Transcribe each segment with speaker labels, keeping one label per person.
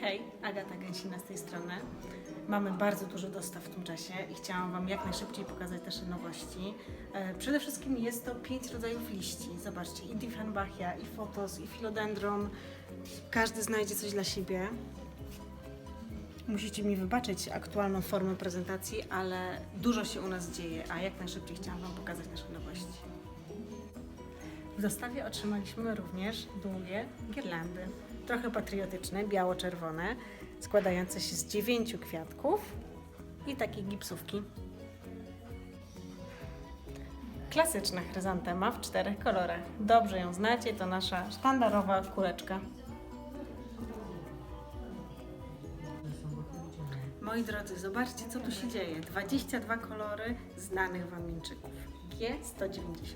Speaker 1: hej, Agata Gęsina z tej strony. Mamy bardzo dużo dostaw w tym czasie i chciałam Wam jak najszybciej pokazać nasze nowości. E, Przede wszystkim jest to pięć rodzajów liści. Zobaczcie, i Diefenbachia, i Fotos, i Philodendron. Każdy znajdzie coś dla siebie. Musicie mi wybaczyć aktualną formę prezentacji, ale dużo się u nas dzieje, a jak najszybciej chciałam Wam pokazać nasze nowości. W dostawie otrzymaliśmy również długie girlandy, trochę patriotyczne, biało-czerwone, składające się z dziewięciu kwiatków i takiej gipsówki. Klasyczna chryzantema w czterech kolorach. Dobrze ją znacie, to nasza sztandarowa kuleczka. Moi drodzy, zobaczcie co tu się dzieje. 22 kolory znanych Wam mięczyków. G190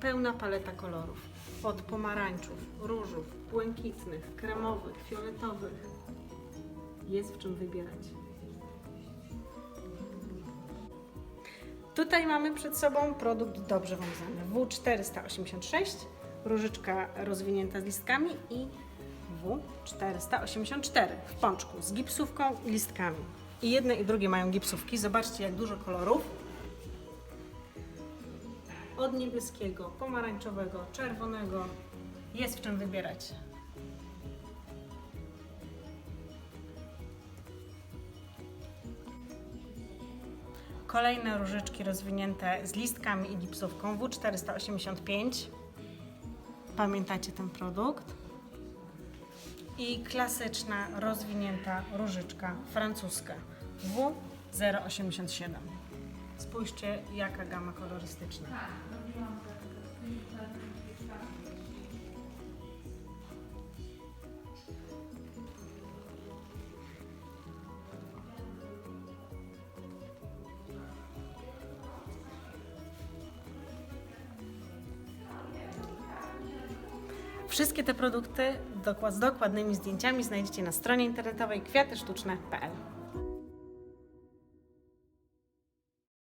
Speaker 1: pełna paleta kolorów. Od pomarańczów, różów, błękitnych, kremowych, fioletowych. Jest w czym wybierać. Tutaj mamy przed sobą produkt dobrze Wam znany. W486, różyczka rozwinięta z listkami i W484 w pączku z gipsówką i listkami. I jedne i drugie mają gipsówki. Zobaczcie jak dużo kolorów od niebieskiego, pomarańczowego, czerwonego. Jest w czym wybierać. Kolejne różyczki rozwinięte z listkami i gipsówką W485. Pamiętacie ten produkt? I klasyczna rozwinięta różyczka francuska W087. Spójrzcie, jaka gama kolorystyczna. Wszystkie te produkty z dokładnymi zdjęciami znajdziecie na stronie internetowej kwiatysztuczne.pl.